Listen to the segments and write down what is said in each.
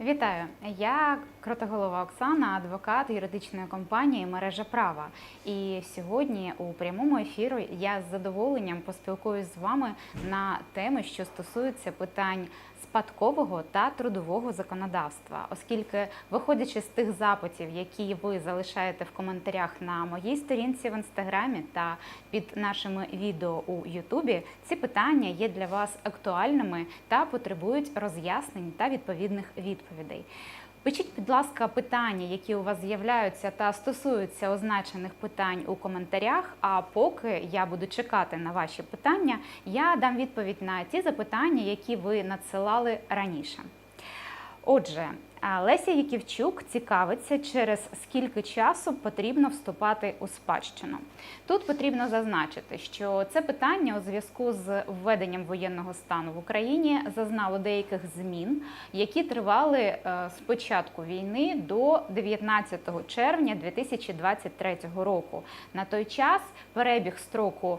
Вітаю! Я Кротоголова Оксана, адвокат юридичної компанії Мережа права. І сьогодні у прямому ефірі я з задоволенням поспілкуюсь з вами на теми, що стосуються питань спадкового та трудового законодавства, оскільки, виходячи з тих запитів, які ви залишаєте в коментарях на моїй сторінці в інстаграмі та під нашими відео у Ютубі, ці питання є для вас актуальними та потребують роз'яснень та відповідних відповідей. Пишіть, будь ласка, питання, які у вас з'являються та стосуються означених питань у коментарях. А поки я буду чекати на ваші питання, я дам відповідь на ті запитання, які ви надсилали раніше. Отже, Леся Яківчук цікавиться, через скільки часу потрібно вступати у спадщину. Тут потрібно зазначити, що це питання у зв'язку з введенням воєнного стану в Україні зазнало деяких змін, які тривали е, з початку війни до 19 червня 2023 року. На той час перебіг строку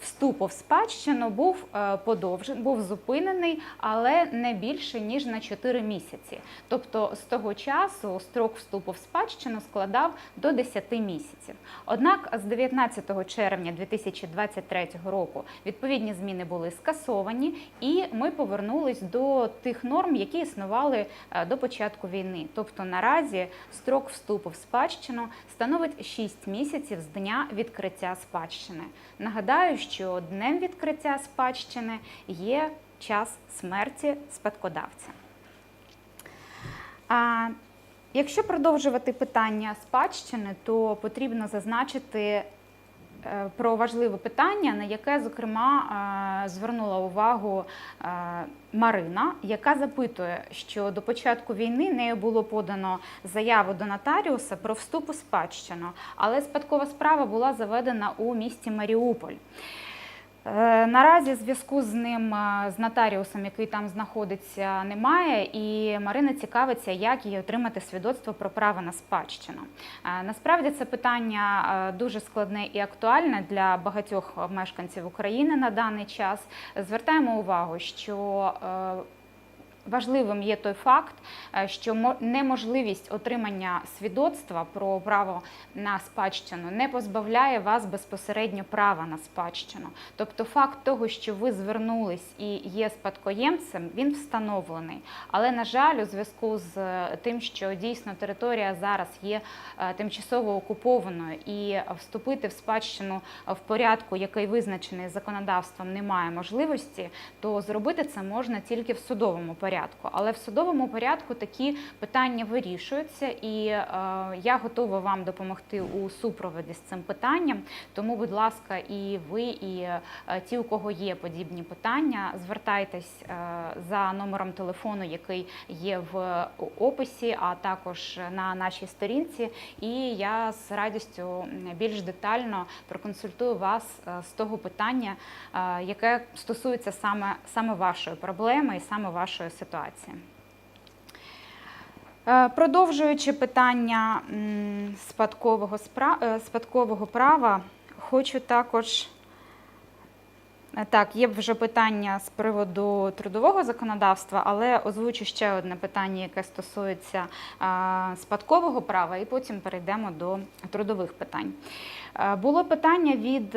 вступу в спадщину був е, подовжений, був зупинений, але не більше ніж на 4 місяці. Тобто з того часу строк вступу в спадщину складав до 10 місяців. Однак з 19 червня 2023 року відповідні зміни були скасовані, і ми повернулись до тих норм, які існували е, до початку війни. Тобто наразі строк вступу в спадщину становить 6 місяців з дня відкриття спадщини. Нагадаю, що днем відкриття спадщини є час смерті спадкодавця. А, якщо продовжувати питання спадщини, то потрібно зазначити про важливе питання, на яке, зокрема, е, звернула увагу е, Марина, яка запитує, що до початку війни нею було подано заяву до нотаріуса про вступ у спадщину, але спадкова справа була заведена у місті Маріуполь. Е, Наразі зв'язку з ним, е, з нотаріусом, який там знаходиться, немає, і Марина цікавиться, як їй отримати свідоцтво про право на спадщину. Е, Насправді це питання дуже складне і актуальне для багатьох мешканців України на даний час. Звертаємо увагу, що Важливим є той факт, е, що неможливість отримання свідоцтва про право на спадщину не позбавляє вас безпосередньо права на спадщину. Тобто факт того, що ви звернулись і є спадкоємцем, він встановлений. Але, на жаль, у зв'язку з е, тим, що дійсно територія зараз є е, тимчасово окупованою і вступити в спадщину в порядку, який визначений законодавством, немає можливості, то зробити це можна тільки в судовому порядку. Але в судовому порядку такі питання вирішуються, і е, я готова вам допомогти у супроводі з цим питанням. Тому, будь ласка, і ви, і е, ті, у кого є подібні питання, звертайтесь е, за номером телефону, який є в описі, а також на нашій сторінці. І я з радістю більш детально проконсультую вас е, з того питання, е, яке стосується саме, саме вашої проблеми і саме вашої ситуації. Е, Продовжуючи питання спадкового, е, спадкового права, хочу також. Е, Так, є вже питання з приводу трудового законодавства, але озвучу ще одне питання, яке стосується спадкового права, і потім перейдемо до трудових питань. Було питання від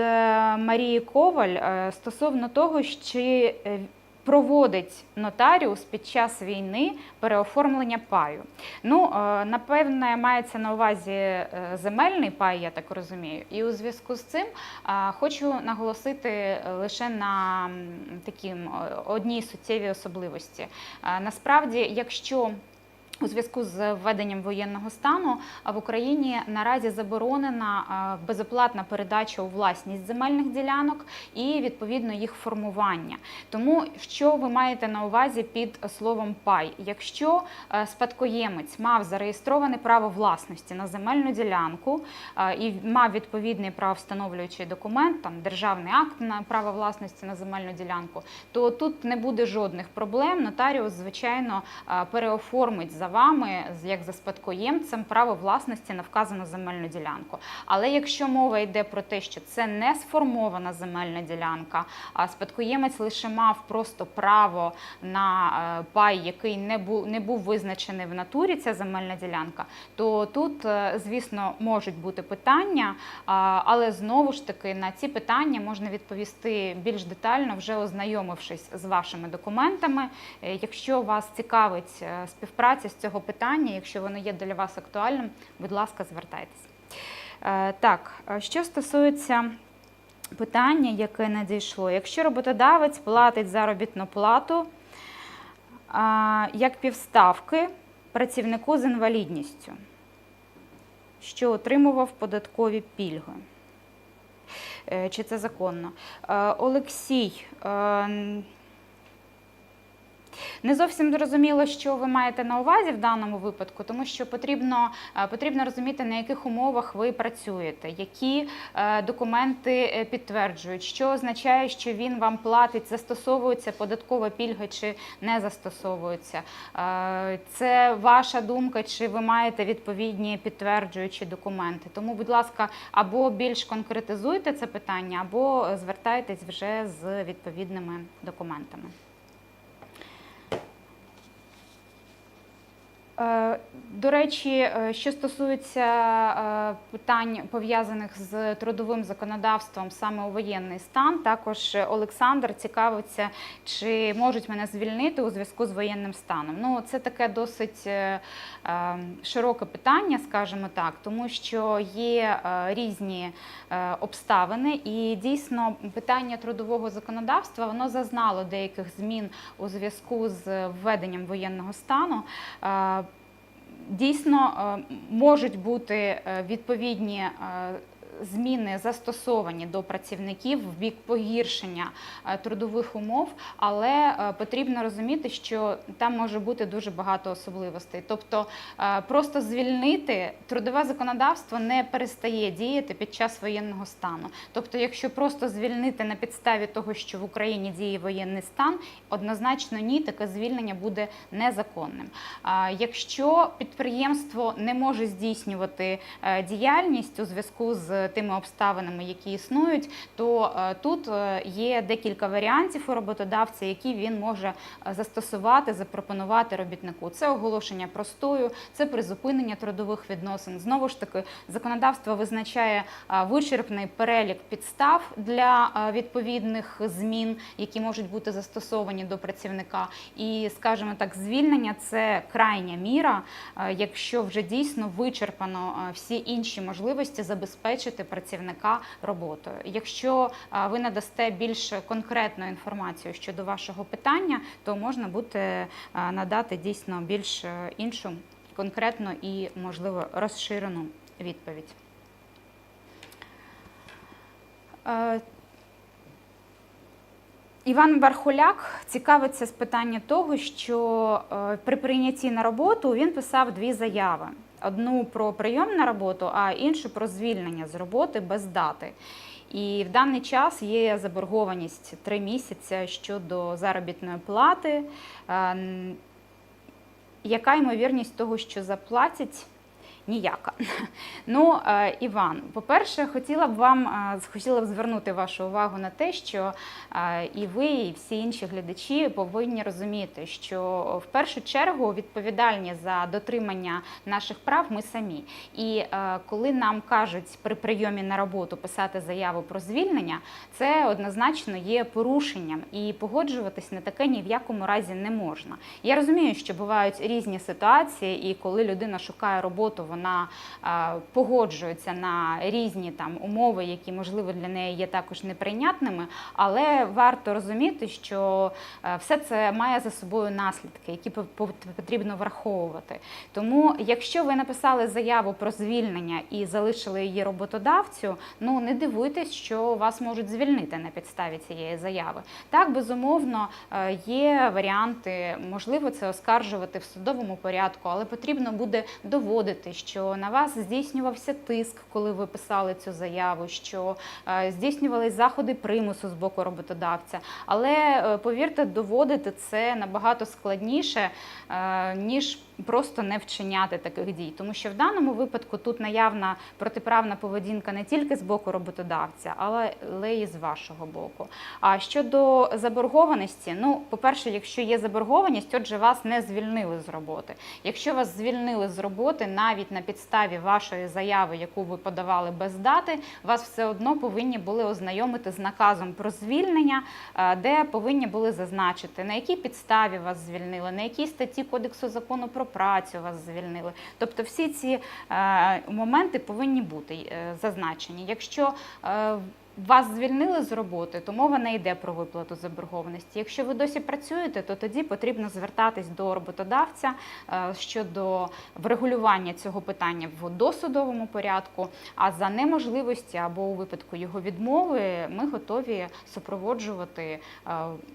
Марії Коваль стосовно того, чи проводить нотаріус під час війни переоформлення паю. Ну, е, напевне, мається на увазі е, земельний пай, я так розумію. І у зв'язку з цим Хочу наголосити е, лише на такій одній суттєвій особливості. Насправді, якщо у зв'язку з введенням воєнного стану в Україні наразі заборонена безоплатна передача у власність земельних ділянок і відповідно їх формування. Тому що ви маєте на увазі під словом пай? Якщо е, спадкоємець мав зареєстроване право власності на земельну ділянку е, і мав відповідний правовстановлюючий документ, там державний акт на право власності на земельну ділянку, то тут не буде жодних проблем. Нотаріус, звичайно, е, переоформить за вами, як за спадкоємцем, право власності на вказану земельну ділянку. Але якщо мова йде про те, що це не сформована земельна ділянка, а спадкоємець лише мав просто право на е, пай, який не був не був визначений в натурі, ця земельна ділянка, то тут, е, звісно, можуть бути питання, але знову ж таки на ці питання можна відповісти більш детально, вже ознайомившись з вашими документами. Е, Якщо вас цікавить е, співпраця з цього питання, якщо воно є для вас актуальним, будь ласка, звертайтесь. Е, Так, е, що стосується питання, яке надійшло, якщо роботодавець платить заробітну плату як півставки працівнику з інвалідністю, що отримував податкові пільги. Е, Чи це законно? Е, Олексій. Не зовсім зрозуміло, що ви маєте на увазі в даному випадку, тому що потрібно, е, потрібно розуміти, на яких умовах ви працюєте, які е, документи е, підтверджують, що означає, що він вам платить, застосовується податкова пільга чи не застосовується. Це ваша думка, чи ви маєте відповідні підтверджуючі документи. Тому, будь ласка, або більш конкретизуйте це питання, або звертайтесь вже з відповідними документами. До речі, е, що стосується е, питань пов'язаних з трудовим законодавством саме у воєнний стан, також Олександр цікавиться, чи можуть мене звільнити у зв'язку з воєнним станом. Ну, це таке досить е, е, широке питання, скажімо так, тому що є е, різні е, обставини, і дійсно питання трудового законодавства воно зазнало деяких змін у зв'язку з введенням воєнного стану. Дійсно, е, можуть бути е, відповідні е, зміни застосовані до працівників в бік погіршення е, трудових умов, але е, потрібно розуміти, що там може бути дуже багато особливостей. Тобто, е, просто звільнити трудове законодавство не перестає діяти під час воєнного стану. Тобто, якщо просто звільнити на підставі того, що в Україні діє воєнний стан, однозначно ні, таке звільнення буде незаконним. Якщо підприємство не може здійснювати діяльність у зв'язку з тими обставинами, які існують, то е, тут е, є декілька варіантів у роботодавця, які він може е, застосувати, запропонувати робітнику. Це оголошення простою, це призупинення трудових відносин. Знову ж таки, законодавство визначає вичерпний перелік підстав для відповідних змін, які можуть бути застосовані до працівника. І, скажімо так, звільнення це крайня міра, якщо вже дійсно вичерпано всі інші можливості забезпечити працівника роботою. Якщо е, ви надасте більш конкретну інформацію щодо вашого питання, то можна буде е, надати дійсно більш е, іншу конкретну і можливо розширену відповідь. Іван Бархоляк цікавиться з питання того, що при прийнятті на роботу він писав дві заяви: одну про прийом на роботу, а іншу про звільнення з роботи без дати. І в даний час є заборгованість три місяці щодо заробітної плати. Е, Яка ймовірність того, що заплатять? Ніяка. Ну, е, Іван, по-перше, хотіла б вам е, хотіла б звернути вашу увагу на те, що е, і ви, і всі інші глядачі повинні розуміти, що в першу чергу відповідальні за дотримання наших прав ми самі. І коли нам кажуть при прийомі на роботу писати заяву про звільнення, це однозначно є порушенням, і погоджуватись на таке ні в якому разі не можна. Я розумію, що бувають різні ситуації, і коли людина шукає роботу, вона е, погоджується на різні там умови, які можливо для неї є також неприйнятними. Але варто розуміти, що е, все це має за собою наслідки, які по- по- потрібно враховувати. Тому, якщо ви написали заяву про звільнення і залишили її роботодавцю, ну не дивуйтесь, що вас можуть звільнити на підставі цієї заяви. Так, безумовно, е, є варіанти, можливо, це оскаржувати в судовому порядку, але потрібно буде доводити, що на вас здійснювався тиск, коли ви писали цю заяву, що здійснювалися заходи примусу з боку роботодавця. Але е, повірте, доводити це набагато складніше, е, ніж просто не вчиняти таких дій. Тому що в даному випадку тут наявна протиправна поведінка не тільки з боку роботодавця, але й з вашого боку. А щодо заборгованості, ну, по-перше, якщо є заборгованість, отже, вас не звільнили з роботи. Якщо вас звільнили з роботи навіть на підставі вашої заяви, яку ви подавали без дати, вас все одно повинні були ознайомити з наказом про звільнення, е, де повинні були зазначити, на якій підставі вас звільнили, на якій статті Кодексу закону про працю вас звільнили. Тобто всі ці е, моменти повинні бути е, зазначені. Якщо е, вас звільнили з роботи, то мова не йде про виплату заборгованості. Якщо ви досі працюєте, то тоді потрібно звертатись до роботодавця е, щодо врегулювання цього питання в досудовому порядку. А за неможливості або у випадку його відмови ми готові супроводжувати е,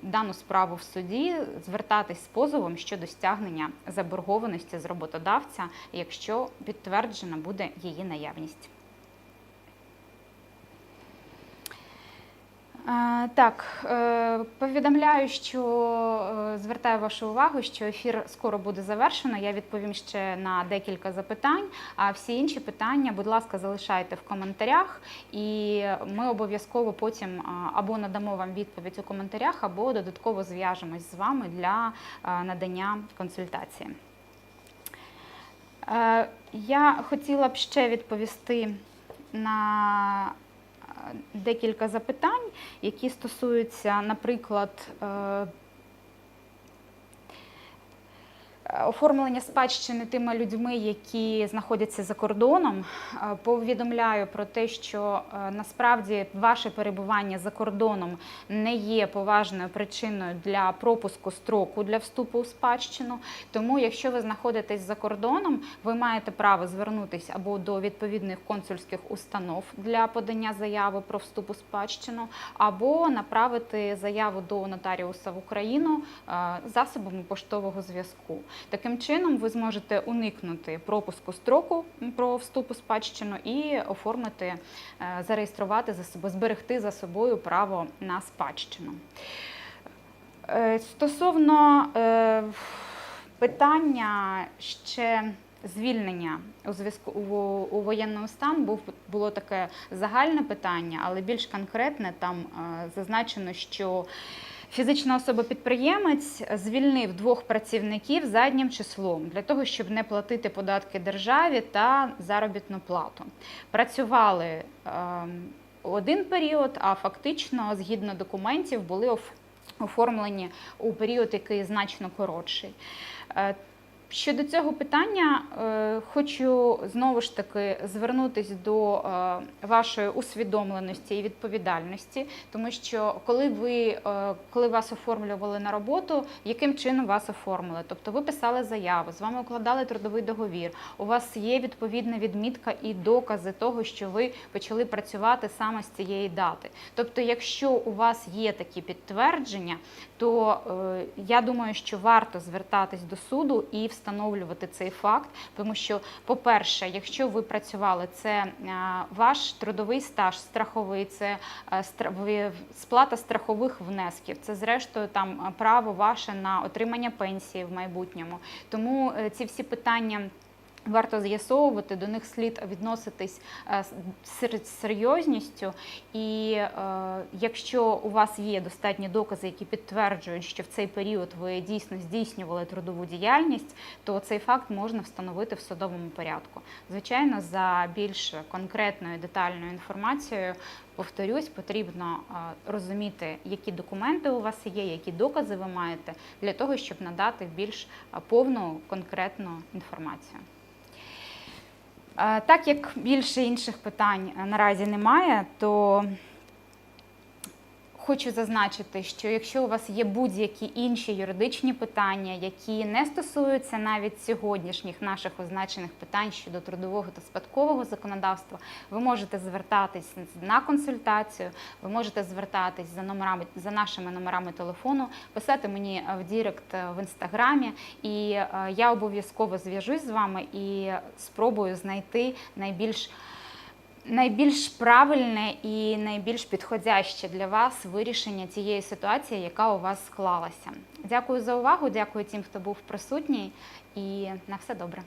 дану справу в суді, звертатись з позовом щодо стягнення заборгованості з роботодавця, якщо підтверджена буде її наявність. Так, е, повідомляю, що е, звертаю вашу увагу, що ефір скоро буде завершено. Я відповім ще на декілька запитань. А всі інші питання, будь ласка, залишайте в коментарях, і ми обов'язково потім або надамо вам відповідь у коментарях, або додатково зв'яжемось з вами для надання консультації. Е, Я хотіла б ще відповісти на е, декілька запитань, які стосуються, наприклад, е, Оформлення спадщини тими людьми, які знаходяться за кордоном, Е, повідомляю про те, що е, насправді ваше перебування за кордоном не є поважною причиною для пропуску строку для вступу у спадщину. Тому, якщо ви знаходитесь за кордоном, ви маєте право звернутися або до відповідних консульських установ для подання заяви про вступ у спадщину, або направити заяву до нотаріуса в Україну е, засобами поштового зв'язку. Таким чином, ви зможете уникнути пропуску строку про вступ у спадщину і оформити, е, зареєструвати за собою, зберегти за собою право на спадщину. Е, Стосовно е, питання ще звільнення у зв'язку у, воєнному стан був було таке загальне питання, але більш конкретне там зазначено, що Фізична особа-підприємець звільнив двох працівників заднім числом для того, щоб не платити податки державі та заробітну плату. Працювали е, один період, а фактично, згідно документів, були оформлені у період, який значно коротший. Щодо цього питання, е, хочу знову ж таки звернутися до е, вашої усвідомленості і відповідальності, тому що коли ви е, коли вас оформлювали на роботу, яким чином вас оформили? Тобто ви писали заяву, з вами укладали трудовий договір. У вас є відповідна відмітка і докази того, що ви почали працювати саме з цієї дати. Тобто, якщо у вас є такі підтвердження, то я думаю, що варто звертатись до суду і встановлювати цей факт, тому що, по-перше, якщо ви працювали, це е, ваш трудовий стаж страховий, це е, сплата страхових внесків, це зрештою там е, право ваше на отримання пенсії в майбутньому. Тому ці всі питання. Варто з'ясовувати, до них слід відноситись е, з серйозністю. І е, якщо у вас є достатні докази, які підтверджують, що в цей період ви дійсно здійснювали трудову діяльність, то цей факт можна встановити в судовому порядку. Звичайно, за більш конкретною детальною інформацією. Повторюсь, потрібно е, розуміти, які документи у вас є, які докази ви маєте, для того, щоб надати більш повну конкретну інформацію. Е, Так як більше інших питань е, наразі немає, то хочу зазначити, що якщо у вас є будь-які інші юридичні питання, які не стосуються навіть сьогоднішніх наших означених питань щодо трудового та спадкового законодавства, ви можете звертатись на консультацію, ви можете звертатись за номерами за нашими номерами телефону, писати мені в Дірект в інстаграмі, і е, я обов'язково зв'яжусь з вами і спробую знайти найбільш найбільш правильне і найбільш підходяще для вас вирішення цієї ситуації, яка у вас склалася. Дякую за увагу, дякую тим, хто був присутній, і на все добре.